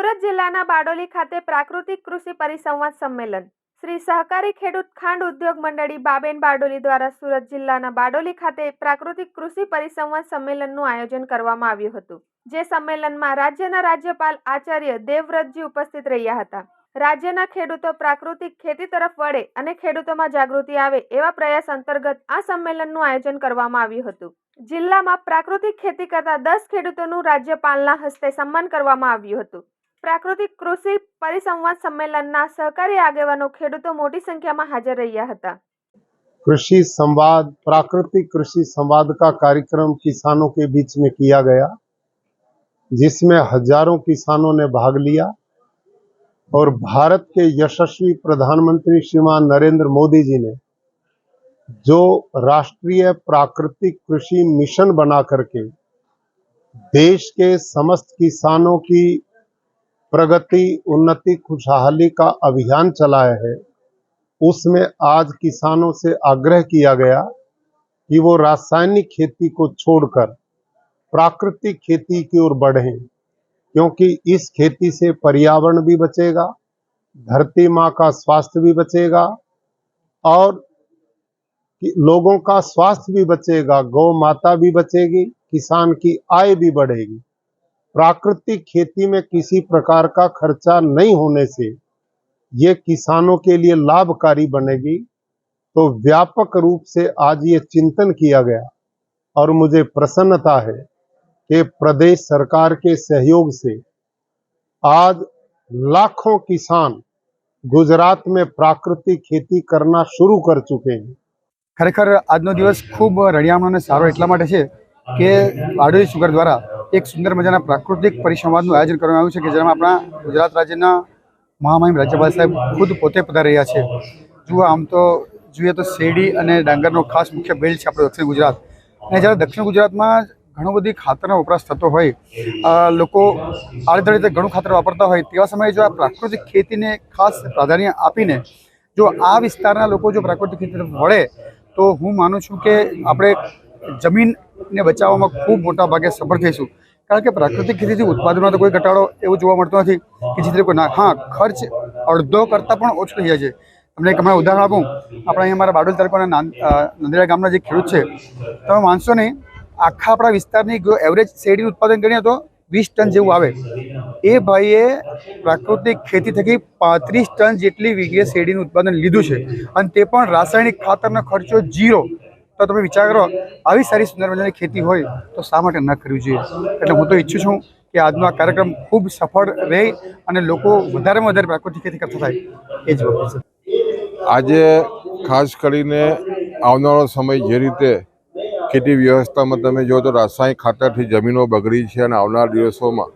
સુરત જિલ્લાના બારડોલી ખાતે પ્રાકૃતિક કૃષિ પરિસંવાદ સંમેલન. શ્રી સહકારી ખેડૂત ખાંડ ઉદ્યોગ મંડળી બાબેન બારડોલી દ્વારા સુરત જિલ્લાના બારડોલી ખાતે પ્રાકૃતિક કૃષિ પરિસંવાદ સંમેલનનું આયોજન કરવામાં આવ્યું હતું, જે સંમેલનમાં રાજ્યના રાજ્યપાલ આચાર્ય દેવવ્રતજી ઉપસ્થિત રહ્યા હતા. રાજ્યના ખેડૂતો પ્રાકૃતિક ખેતી તરફ વળે અને ખેડૂતોમાં જાગૃતિ આવે એવા પ્રયાસ અંતર્ગત આ સંમેલનનું આયોજન કરવામાં આવ્યું હતું. જિલ્લામાં પ્રાકૃતિક ખેતી કરતા દસ ખેડૂતોનું રાજ્યપાલના હસ્તે સન્માન કરવામાં આવ્યું હતું. પ્રાકૃતિક કૃષિ પરિસંવાદ સંમેલનના સહકારી આગેવાનો ખેડૂતો મોટી સંખ્યામાં હાજર રહ્યા હતા कृषि संवाद प्राकृतिक कृषि संवाद का कार्यक्रम किसानों के बीच में किया गया जिसमें हजारों किसानों ने भाग लिया और भारत के यशस्वी प्रधानमंत्री श्रीमान नरेंद्र मोदी जी ने जो राष्ट्रीय प्राकृतिक कृषि मिशन बना करके देश के समस्त किसानों की प्रगति, उन्नति, खुशहाली का अभियान चलाया है। उसमें आज किसानों से आग्रह किया गया कि वो रासायनिक खेती को छोड़कर प्राकृतिक खेती की ओर बढ़ें, क्योंकि इस खेती से पर्यावरण भी बचेगा, धरती माँ का स्वास्थ्य भी बचेगा और लोगों का स्वास्थ्य भी बचेगा, गौ माता भी बचेगी, किसान की आय भी बढ़ेगी। प्राकृतिक खेती में किसी प्रकार का खर्चा नहीं होने से ये किसानों के लिए लाभकारी बनेगी तो व्यापक रूप से आज ये चिंतन किया गया और मुझे प्रसन्नता है कि प्रदेश सरकार के सहयोग से आज लाखों किसान गुजरात में प्राकृतिक खेती करना शुरू कर चुके हैं ખરેખર આજનો દિવસ ખૂબ રળિયામણો અને સારો એટલા માટે છે કે બારડોલી સુગર દ્વારા એક સુંદર મજાના પ્રાકૃતિક પરિસંવાદનું આયોજન કરવામાં આવ્યું છે કે જેમાં આપણા ગુજરાત રાજ્યના મહામહિમ રાજ્યપાલ સાહેબ ખુદ પોતે પધારી રહ્યા છે. જુઓ, આમ તો જોઈએ તો શેરડી અને ડાંગરનો ખાસ મુખ્ય બેલ્ટ છે આપણો દક્ષિણ ગુજરાત. અને જ્યારે દક્ષિણ ગુજરાતમાં ઘણો બધી ખાતરનો વપરાશ થતો હોય લોકો આડેધડ રીતે ઘણું ખાતર વાપરતા હોય, તેવા સમયે જો આ પ્રાકૃતિક ખેતીને ખાસ પ્રાધાન્ય આપીને જો આ વિસ્તારના લોકો જો પ્રાકૃતિક ખેતી વળે, તો હું માનું છું કે આપણે જમીનને બચાવવામાં ખૂબ મોટા ભાગે સફળ થઈશું. કારણ કે પ્રાકૃતિક ખેતીથી ઉત્પાદનમાં તો કોઈ ઘટાડો એવું જોવા મળતો નથી કે જેથી કોઈ ના, હા, ખર્ચ અડધો કરતાં પણ ઓછો થઈ જાય છે. તમને એક હમણાં ઉદાહરણ આપું. આપણે અહીંયા મારા બારડોલ તાલુકાના નાન- ગામના જે ખેડૂત છે, તમે માનશો નહીં, આખા આપણા વિસ્તારની એવરેજ શેરડીનું ઉત્પાદન ગણીએ તો વીસ ટન જેવું આવે. એ ભાઈએ પ્રાકૃતિક ખેતી થકી પાંત્રીસ ટન જેટલી વીઘે શેરડીનું ઉત્પાદન લીધું છે. અને તે પણ રાસાયણિક ખાતરનો ખર્ચો જીરો તો તમે વિચાર કરો, આવી સારી સુંદર મજાની ખેતી હોય તો શા માટે ન કરવી જોઈએ? એટલે હું તો ઈચ્છું છું કે આજનો આ કાર્યક્રમ ખૂબ સફળ રહે અને લોકો વધારેમાં વધારે પ્રાકૃતિક ખેતી કરતા થાય. એ જ વખત આજે ખાસ કરીને આવનારો સમય જે રીતે ખેતી વ્યવસ્થામાં તમે જો તો રાસાયણિક ખાતરથી જમીનો બગડી છે અને આવનાર દિવસોમાં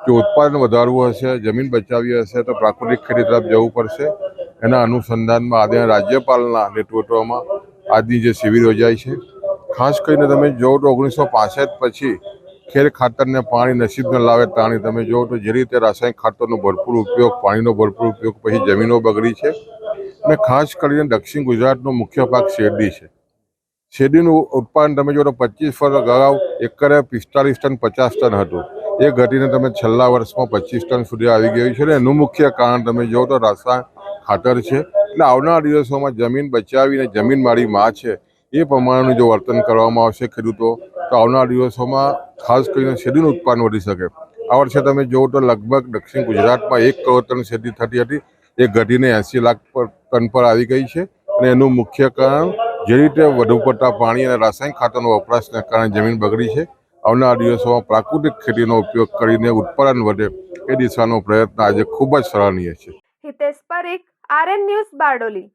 જો ઉત્પાદન વધારવું હશે, જમીન બચાવવી હશે, તો પ્રાકૃતિક ખેતી તરફ જવું પડશે. એના અનુસંધાનમાં આજે રાજ્યપાલના નેતૃત્વમાં આજની જે શિબિર યોજાઈ છે. ખાસ કરીને તમે જોવો તો ઓગણીસો પાસઠ પછી ખેર ખાતરને પાણી નસીબ ન લાવે તાણી તમે જોવો તો જે રીતે રાસાયણિક ખાતરનો ભરપૂર ઉપયોગ, પાણીનો ભરપૂર ઉપયોગ, પછી જમીનો બગડી છે. અને ખાસ કરીને દક્ષિણ ગુજરાતનો મુખ્ય પાક શેરડી છે. શેરડીનું ઉત્પાદન તમે જો તો પચીસ વર્ષ અગાઉ એકરે પિસ્તાલીસ ટન પચાસ ટન હતું. એ ઘટીને તમે છેલ્લા વર્ષમાં પચીસ ટન સુધી આવી ગયું છે અને એનું મુખ્ય કારણ તમે જો તો રાસાયણ ખાતર છે. એટલે આવનાર દિવસોમાં જમીન બચાવીને જમીન મારી માં છે, એ પ્રમાણેનું જો વર્તન કરવામાં આવશે ખેડૂતો, તો આવનાર દિવસોમાં ખાસ કરીને શેરડીનું ઉત્પાદન વધી શકે. આ વર્ષે તમે જુઓ તો લગભગ દક્ષિણ ગુજરાતમાં એક કરોડ ટન શેરડી થતી હતી. એ ઘટીને એંસી લાખ પર ટન પર આવી ગઈ છે અને એનું મુખ્ય કારણ જે રીતે વધુ પડતા પાણી અને રાસાયણિક ખાતરનો વપરાશને કારણે જમીન બગડી છે. આવનાર દિવસોમાં પ્રાકૃતિક ખેતીનો ઉપયોગ કરીને ઉત્પાદન વધે એ દિશાનો પ્રયત્ન આજે ખૂબ જ સરાહનીય છે. Hitesh Parikh R N news Bardoli.